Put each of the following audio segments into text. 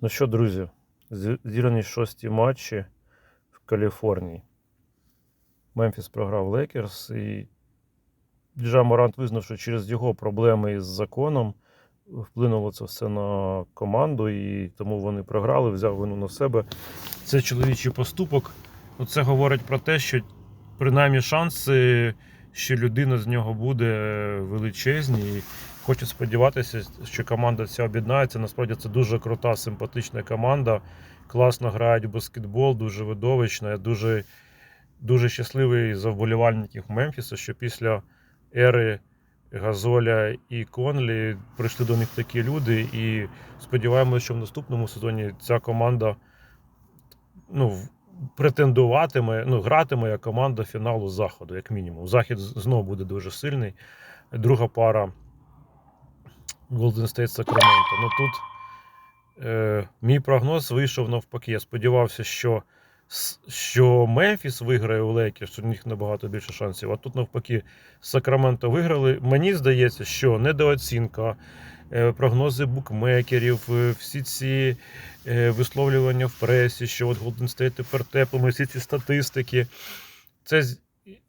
Ну що, друзі, зі- зіграні шості матчі в Каліфорнії. Мемфіс програв Лейкерс і Джа Морант визнав, що через його проблеми із законом вплинуло це все на команду, і тому вони програли, взяв вину на себе. Це чоловічий поступок. Ну, Це говорить про те, що принаймні шанси, що людина з нього буде величезні. І хочу сподіватися, що команда ця об'єднається. Насправді це дуже крута, симпатична команда. Класно грають в баскетбол, дуже видовищна. Я дуже, дуже щасливий за вболівальників Мемфіса, що після ери Газоля і Конлі прийшли до них такі люди. І сподіваємося, що в наступному сезоні ця команда ну, претендуватиме, ну, гратиме як команда фіналу заходу, як мінімум. Захід знову буде дуже сильний. Друга пара Golden State Sacramento. Ну тут е, мій прогноз вийшов навпаки. Я сподівався, що, що Мемфіс виграє у Лейкерс, що у них набагато більше шансів. А тут навпаки Сакраменто виграли. Мені здається, що недооцінка, прогнози букмекерів, е, всі ці е, висловлювання в пресі, що от Golden State тепер теплими, всі ці статистики. Це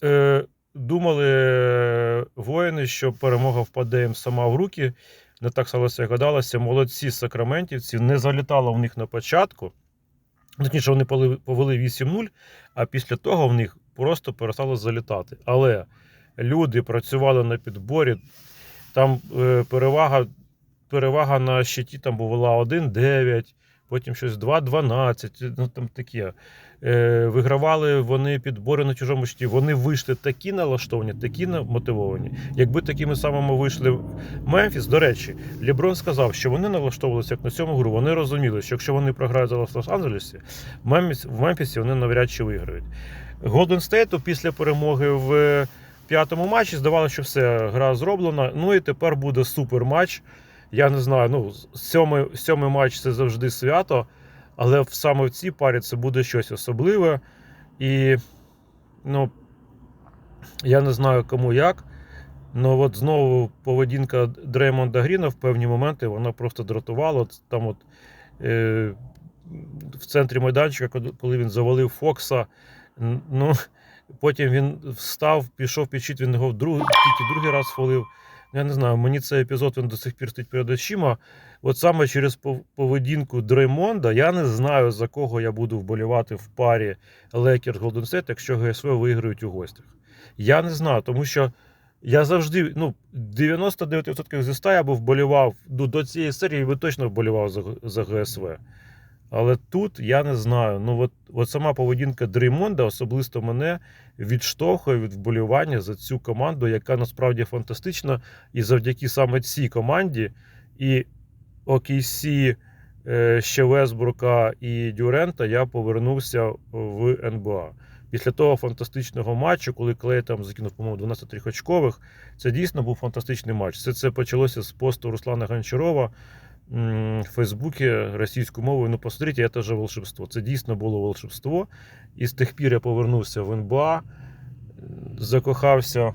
е, думали е, воїни, що перемога впаде їм сама в руки. Не так сталося, як гадалося. Молодці сакраментівці не залітало в них на початку. Точніше, вони повели 8-0, а після того в них просто перестало залітати. Але люди працювали на підборі. Там е, перевага, перевага на щиті там була 1-9, потім щось 2-12, ну там таке. Е, вигравали вони підбори на чужому щиті. Вони вийшли такі налаштовані, такі мотивовані. Якби такими самими вийшли Мемфіс, до речі, Ліброн сказав, що вони налаштовувалися як на цьому гру. Вони розуміли, що якщо вони програють зараз в Лос-Анджелесі, в Мемфіс- в Мемфісі вони навряд чи виграють. Голден Стейту після перемоги в п'ятому матчі здавалося, що все, гра зроблена. Ну і тепер буде супер матч. Я не знаю, ну, сьомий, сьомий матч це завжди свято, але саме в цій парі це буде щось особливе. І ну, я не знаю кому як. Ну от знову поведінка Дреймонда Гріна в певні моменти вона просто дратувала. Там от е, в центрі майданчика, коли- він завалив Фокса, ну, потім він встав, пішов під щит, він його друг, тільки другий раз хвалив. Я не знаю, мені цей епізод він до сих пір стоїть перед очима. От саме через поведінку Дреймонда я не знаю, за кого я буду вболівати в парі Лекер Голден Стейт, якщо ГСВ виграють у гостях. Я не знаю, тому що я завжди, ну, 99% зі 100 я би вболівав ну, до цієї серії, би точно вболівав за, за ГСВ. Але тут я не знаю. Ну, от, от сама поведінка Дреймонда особисто мене відштовхує від вболівання за цю команду, яка насправді фантастична. І завдяки саме цій команді і OKC, е, ще Весбрука і Дюрента я повернувся в НБА. Після того фантастичного матчу, коли Клей там закинув, по-моєму, 12 трьохочкових, це дійсно був фантастичний матч. Все це почалося з посту Руслана Гончарова в Фейсбуці російською мовою. Ну, посмотрите, це ж волшебство. Це дійсно було волшебство. І з тих пір я повернувся в НБА, закохався